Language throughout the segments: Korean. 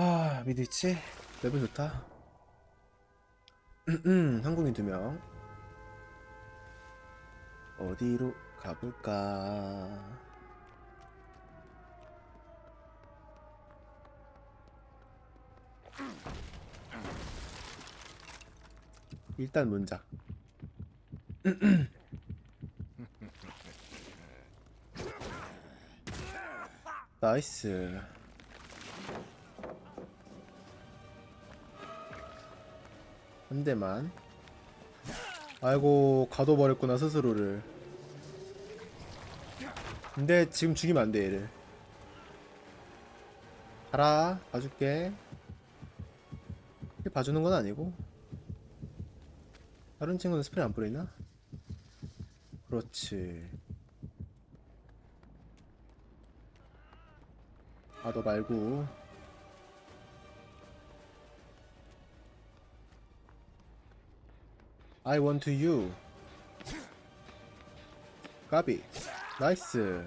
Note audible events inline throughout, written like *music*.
아 미드위치? 레벨 좋다. 음, 한국인 두명. 어디로 가볼까? 일단 문작 *laughs* 나이스 한 대만. 아이고 가둬버렸구나 스스로를. 근데 지금 죽이면 안돼 얘를. 가라 봐줄게. 힐 봐주는 건 아니고. 다른 친구는 스프레이 안 뿌리나? 그렇지. 아 너 말고 I want to you. 까비 나이스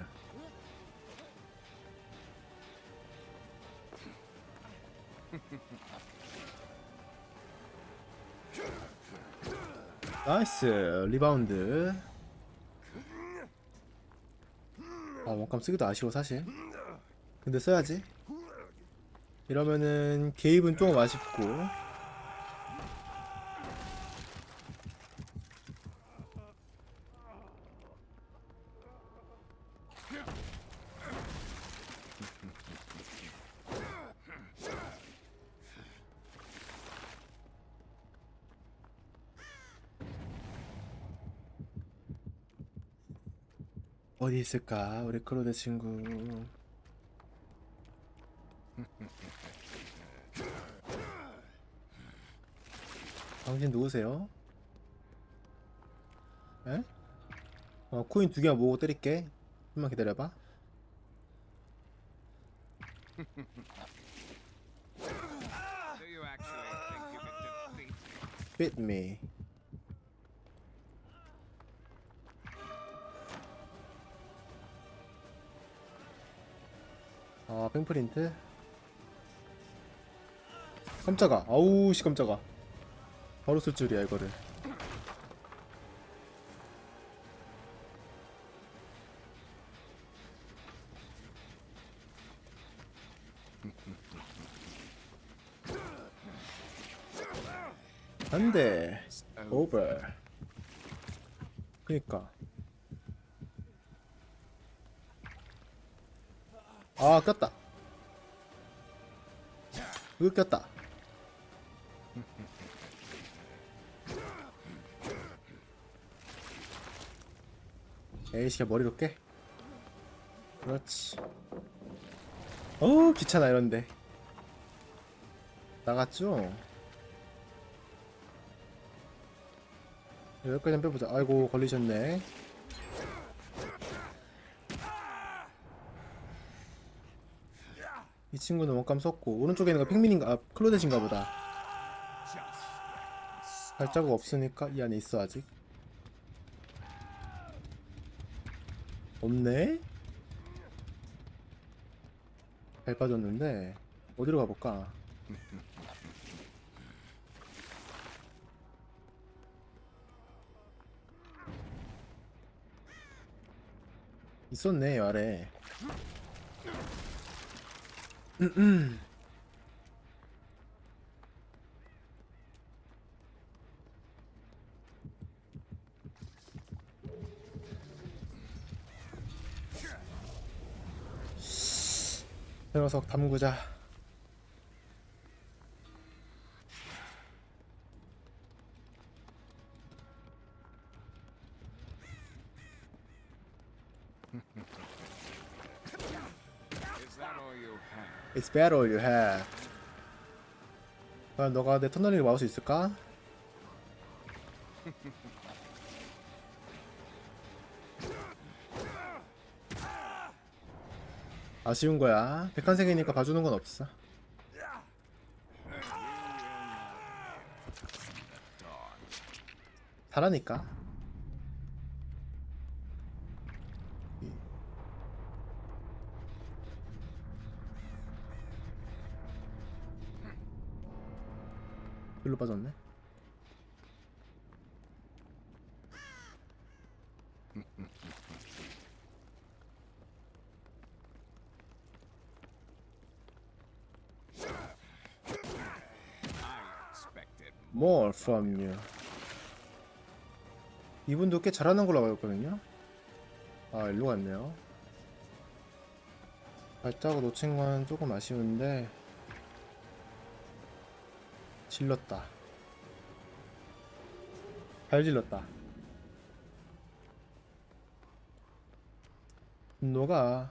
나이스 리바운드 아 원감 쓰기도 아쉬워 사실. 근데 써야지. 이러면은 개입은 조금 아쉽고 어디 있을까 우리 크로드 친구 *laughs* 당신 누구세요? 에? 어 코인 두 개만 모으고 때릴게 좀만 기다려봐 *laughs* defeat me? 팽프린트. 깜짝아. 아우 씨 깜짝아. 바로 쓸 줄이야 이거를. 안돼. 오버 그니까 꼈다. 에이씨가 머리로 깨 그렇지. 어우 귀찮아 이런데. 나갔죠? 여기까지 빼보자. 아이고 걸리셨네 친구는 원감 썼고 오른쪽에 있는 거 팽민인가 아 클로데신가 보다 발자국 없으니까 이 안에 있어 아직 없네? 잘 빠졌는데 어디로 가볼까? 있었네 이 아래 이 녀석 담그자 Is that all you better you have 과연 너가 내 터널링을 막을 수 있을까? 아쉬운 거야. 백한색이니까 봐주는 건 없어. 잘하니까 일로 빠졌네. More from you. 이분도 꽤 잘하는 걸로 알고 있거든요. 아, 일로 갔네요. 발자국 놓친 건 조금 아쉬운데 질렀다. 잘 질렀다. 분노가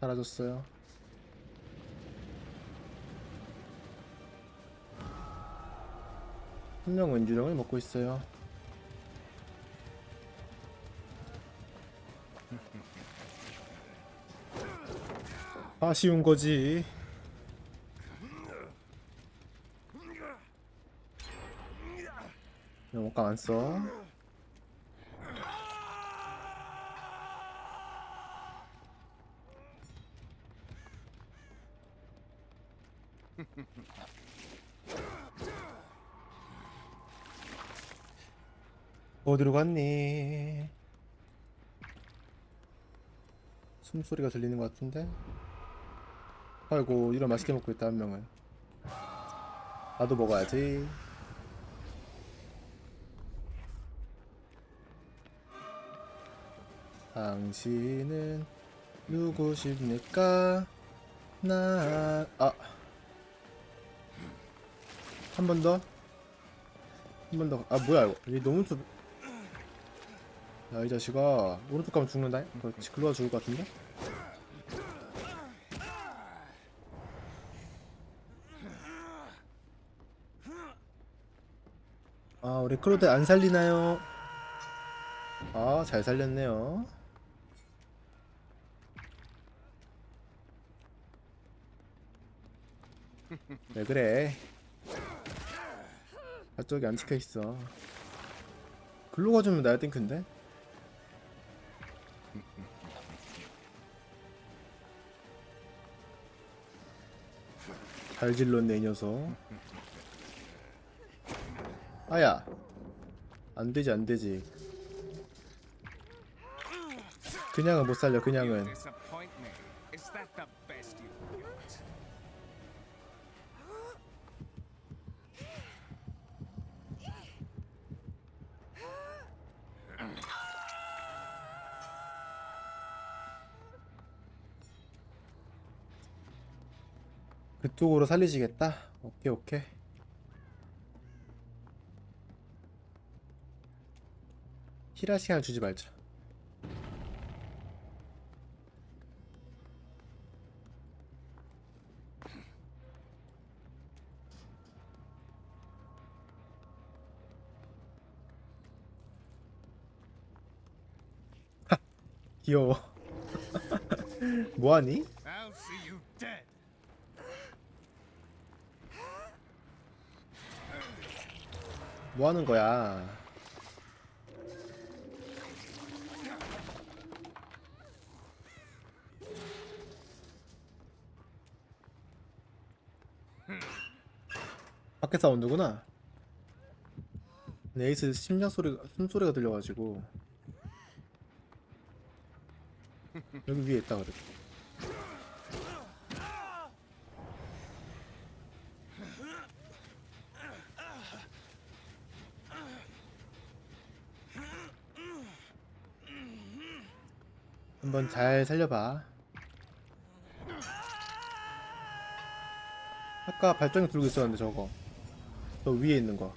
사라졌어요. 분명 은주령을 먹고 있어요. 아쉬운 거지. 영어감 안 써. 어디로 갔니? 숨소리가 들리는 것 같은데? 아이고 이런 맛있게 먹고 있다 한 명은 나도 먹어야지 당신은 누구십니까? 나... 아... 한 번 더? 한 번 더... 아 뭐야 이거 얘 너무 좁... 야 이 자식아 오른쪽 가면 죽는다 이거 글로가 죽을 것 같은데? 아 우리 크로드 안 살리나요? 아 잘 살렸네요 왜 그래? 저쪽이 안 찍혀 있어. 글로 가 주면 나야 땡큐인데? 잘 질렀네 이 녀석. 아야 안 되지 안 되지. 그냥은 못 살려 그냥은 그쪽으로 살리시겠다? 오케이 오케이 힐할 시간을 주지 말자 하, 귀여워 *laughs* 뭐하니? 뭐 하는 거야? 밖에 사운드구나. 네이스 심장 소리가 숨소리가 들려가지고 여기 위에 있다 그래 한번 잘 살려봐 아까 발전기 들고 있었는데 저거 저 위에 있는 거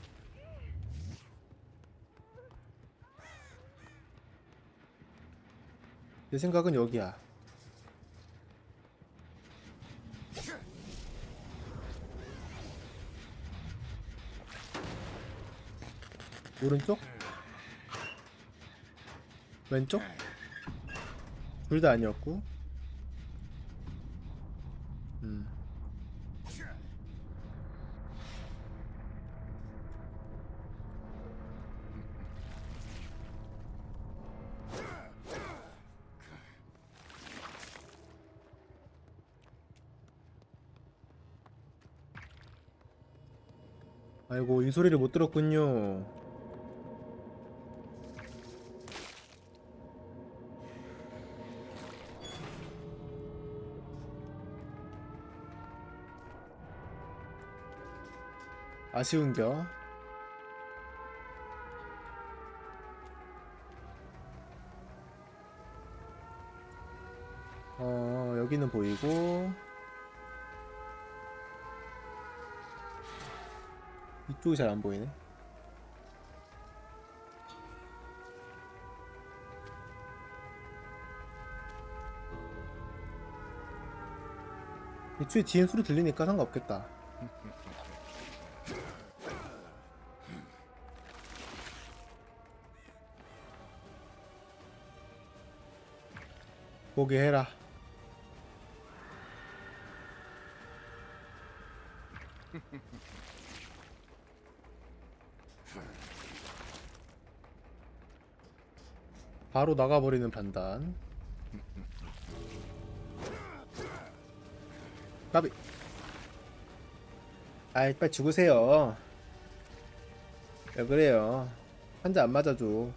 내 생각은 여기야. 오른쪽? 왼쪽? 둘 다 아니었고. 음. 아이고 이 소리를 못 들었군요. 아쉬운겨. 어 여기는 보이고 이쪽이 잘 안 보이네. 이쪽에 뒤엔 소리 들리니까 상관없겠다. 보게 해라. *laughs* 바로 나가버리는 판단. 까비. 아이, 빨리 죽으세요. 왜 그래요? 한대안 맞아줘.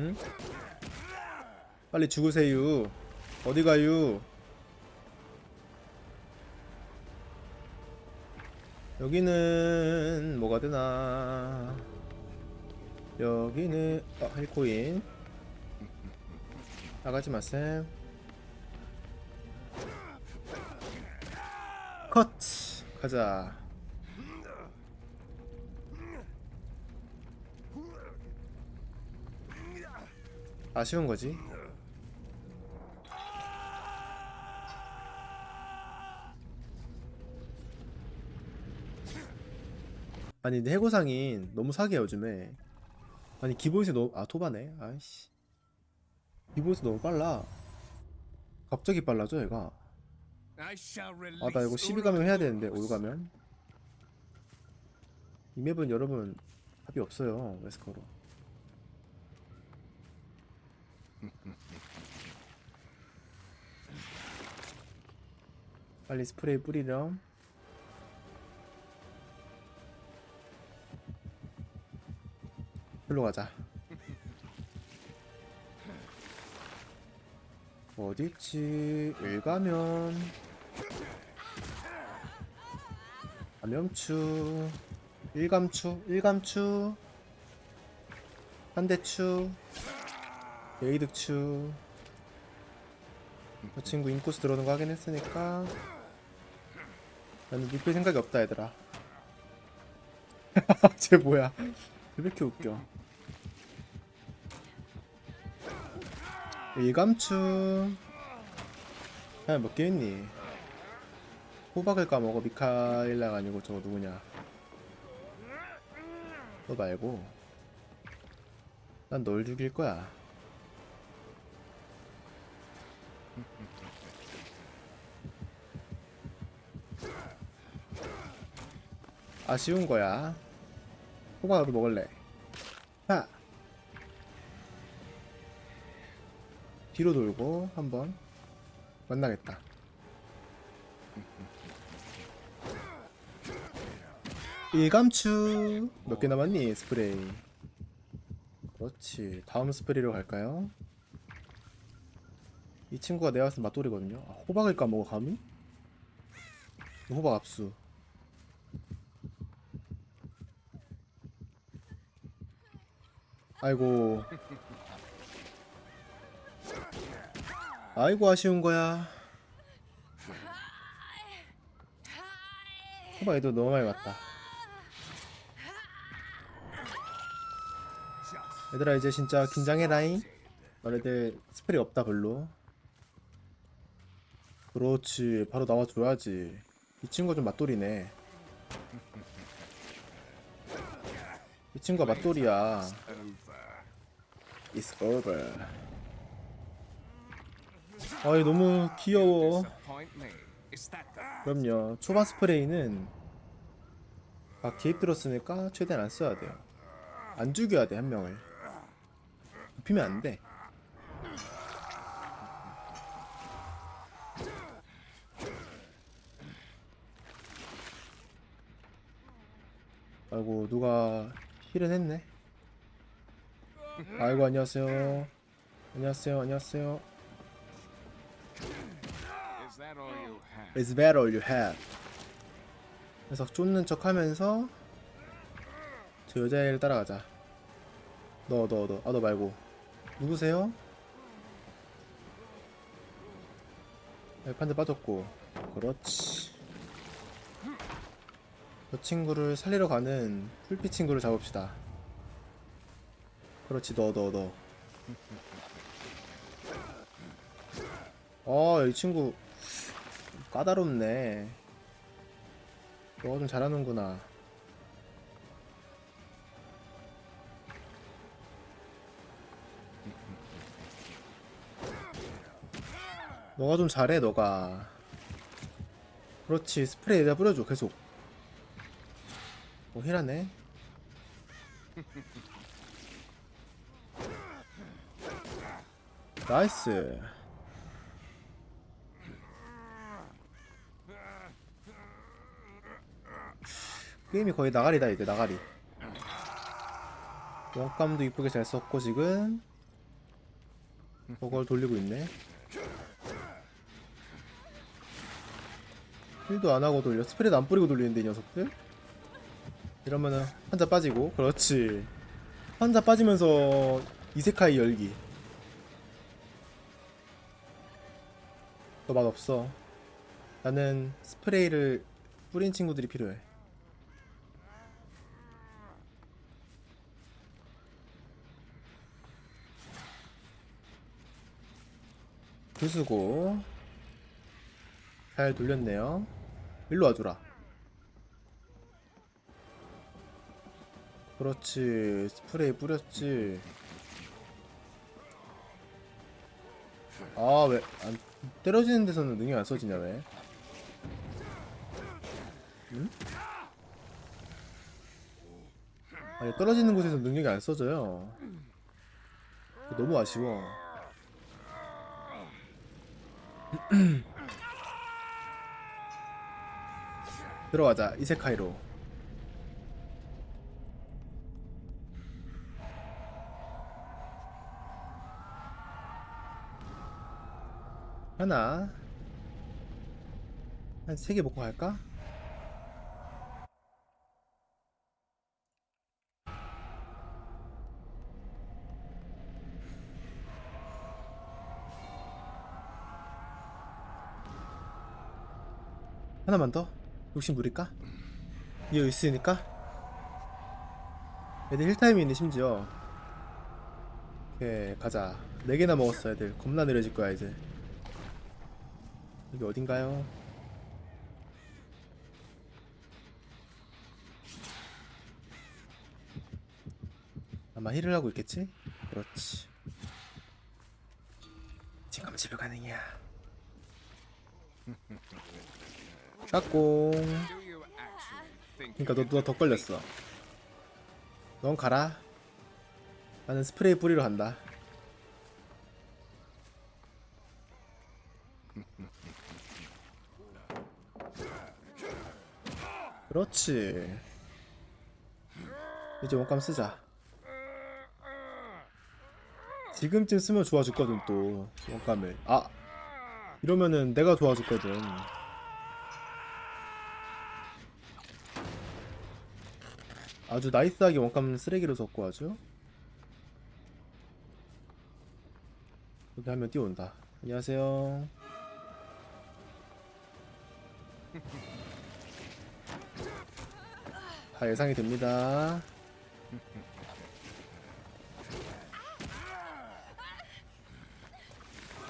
응? 빨리 죽으세요. 어디 가요? 여기는 뭐가 되나? 여기는 어, 헬코인 나가지 마셈. 컷 가자. 아쉬운 거지. 아니 근데 해고상인 너무 사기야 요즘에. 아니 기본에서 너무 아 토바네? 아이씨. 기본에서 너무 빨라. 갑자기 빨라져 얘가. 아 나 이거 12 가면 해야 되는데 5 가면? 이 맵은 여러분 답이 없어요 웨스커로 빨리 스프레이 뿌리렴. 일로 가자. 어디있지? 일 가면. 감염추. 일감추 일감추. 한대추 에이득추. 저 친구 인코스 들어오는 거 확인했으니까. 나는 눕힐 생각이 없다 얘들아. *laughs* 쟤 뭐야? 왜 이렇게 웃겨? 일감추. 하나 몇개 있니? 호박을 까먹어. 미카일라가 아니고 저거 누구냐? 너 말고. 난 널 죽일 거야 아쉬운 거야. 호박 나도 먹을래. 하 뒤로 돌고 한번 만나겠다. 일감추! 몇 개 남았니 스프레이? 그렇지. 다음 스프레이로 갈까요? 이 친구가 내가 봤을 때 맞돌이거든요. 아, 호박을 까먹어 감히? 호박 압수 아이고. 아이고 아쉬운 거야. 호박 애도 너무 많이 왔다. 얘들아 이제 진짜 긴장해라잉. 너네들 스펠이 없다 별로. 그렇지. 바로 나와줘야지. 이 친구가 좀 맞돌이네. 이 친구가 맞돌이야 It's over. 아이 너무 귀여워. 그럼요. 초반 스프레이는 아 개입 들었으니까 최대한 안 써야 돼요. 안 죽여야 돼 한 명을. 눕히면 안 돼. 아이고 누가 힐은 했네. 아이고 안녕하세요. 안녕하세요 안녕하세요. Is that all you have? It's better all you have? 그래서 쫓는 척 하면서 저 여자애를 따라가자. 너 너 너. 아 너 말고. 누구세요? 네, 판대 빠졌고. 그렇지. 저 친구를 살리러 가는 풀피 친구를 잡읍시다 그렇지 너너너 어, 이 친구 까다롭네. 너가 좀 잘하는구나. 너가 좀 잘해, 너가. 그렇지, 스프레이 에다 뿌려줘, 계속. 오, 힐하네. 나이스. 게임이 거의 나가리다 이제 나가리. 원감도 이쁘게 잘 썼고 지금. 저걸 돌리고 있네. 힐도 안하고 돌려. 스프레드 안 뿌리고 돌리는데 이 녀석들? 이러면은 환자 빠지고. 그렇지. 환자 빠지면서 이세카이 열기 너 맛 없어. 나는 스프레이를 뿌린 친구들이 필요해. 부수고 잘 돌렸네요. 일로 와주라. 그렇지 스프레이 뿌렸지. 아 왜 안 때려지는 데서는 능력 안 써지냐 왜? 응? 아니 떨어지는 곳에서 능력이 안 써져요. 너무 아쉬워. *clears throat* 들어가자 이세카이로 하나 한 세 개 먹고 갈까? 하나만 더? 욕심 부릴까? 이거 있으니까? 애들 힐타임이 있네 심지어 오케이 가자 4개나 먹었어 애들 겁나 느려질 거야 이제 여기 어딘가요? 아마 힐을 하고 있겠지? 그렇지. 지금 집에 가능이야. *laughs* think 그니까 너 누가 더 걸렸어. 넌 가라. 나는 스프레이 뿌리러 간다 그렇지. 이제 원감 쓰자. 지금쯤 쓰면 좋아 죽거든 또. 원감을. 아 이러면은 내가 도와 죽거든. 아주 나이스하게 원감 쓰레기로 섞고 아주. 여기 하면 뛰어온다. 안녕하세요 *laughs* 다 예상이 됩니다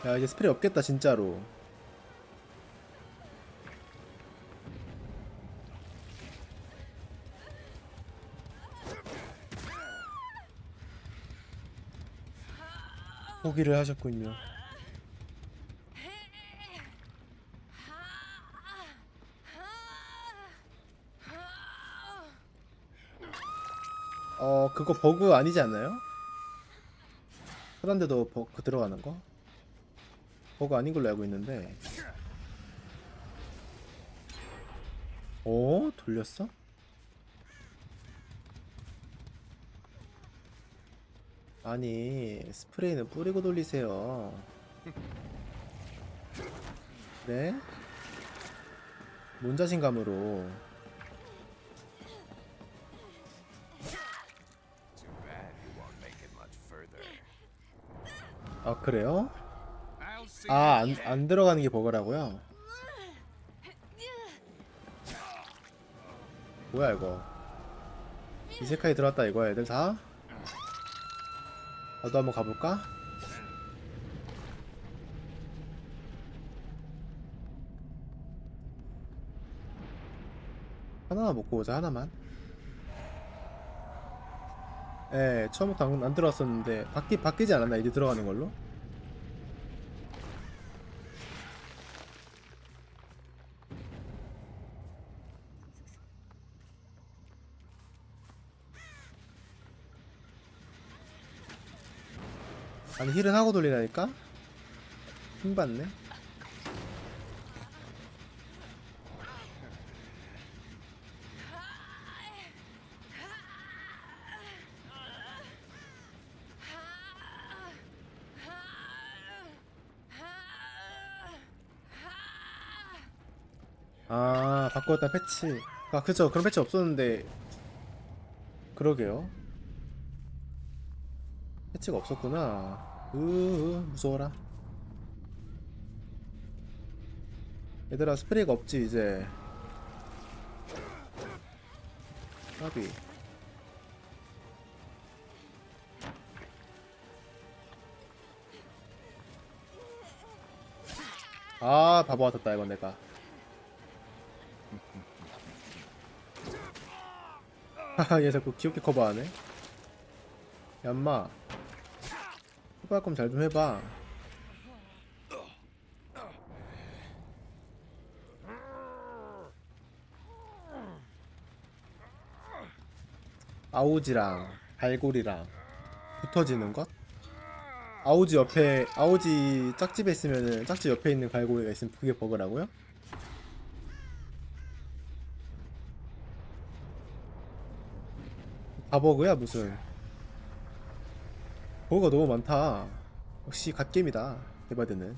야 이제 스프레이 없겠다 진짜로 포기를 하셨군요. 그거 버그 아니지 않나요? 그런데도 버그 들어가는 거? 버그 아닌 걸로 알고 있는데 오 돌렸어? 아니 스프레이는 뿌리고 돌리세요 네? 뭔 자신감으로 아 그래요? I'll see. 아안 안 들어가는 게 버그라고요? 뭐야 이거 이세카이 들어왔다 이거야 애들 다? 나도 한번 가볼까? 하나만 먹고 오자 하나만 예 처음부터 안, 안 들어왔었는데 바뀌, 바뀌지 않았나 이제 들어가는 걸로? 아니 힐은 하고 돌리라니까? 힘 받네 아 바꾸었다 패치. 아 그쵸. 그런 패치 없었는데. 그러게요. 패치가 없었구나. 으으 무서워라. 얘들아 스프레이가 없지 이제. 까비. 아 바보 같았다 이건 내가 하하 얘 자꾸 귀엽게 커버하네 얌마 해볼 거면 잘 좀 해봐 아오지랑 발골이랑 붙어지는 것? 아오지 옆에 아오지 짝집에 있으면은 짝집 옆에 있는 갈고리가 있으면 그게 버그라고요? 다 버그야 무슨. 버그가 너무 많다. 역시 갓겜이다 데바드는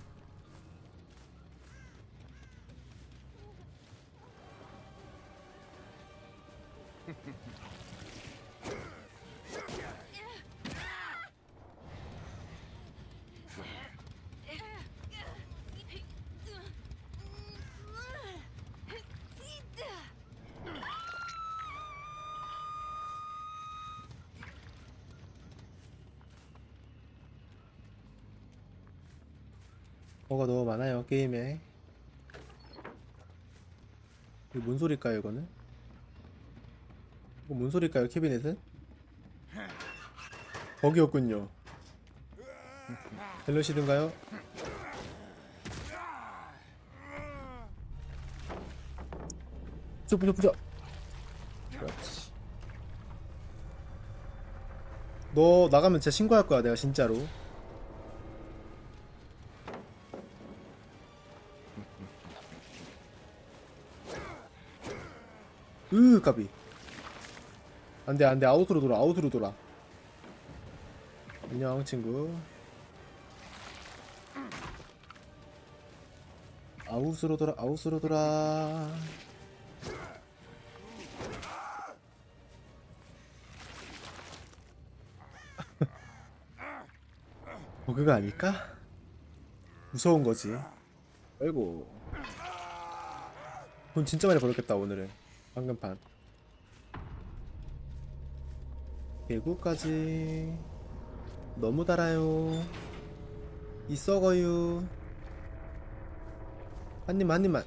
버그가 너무 많아요 게임에 이거 뭔 소릴까요 이거는? 이거 뭔 소릴까요 캐비넷은? 버기였군요 벨로시든가요? 부자 부자 부자 그렇지 너 나가면 진짜 신고할 거야 내가 진짜로 으 까비. 안돼 안돼. 아웃으로 돌아 아웃으로 돌아. 안녕 친구. 아웃으로 돌아 아웃으로 돌아. *laughs* 버그가 아닐까? 무서운 거지. 아이고. 돈 진짜 많이 벌었겠다 오늘은 방금 판. 개구까지. 너무 달아요. 이 썩어요. 한 입만 한 입만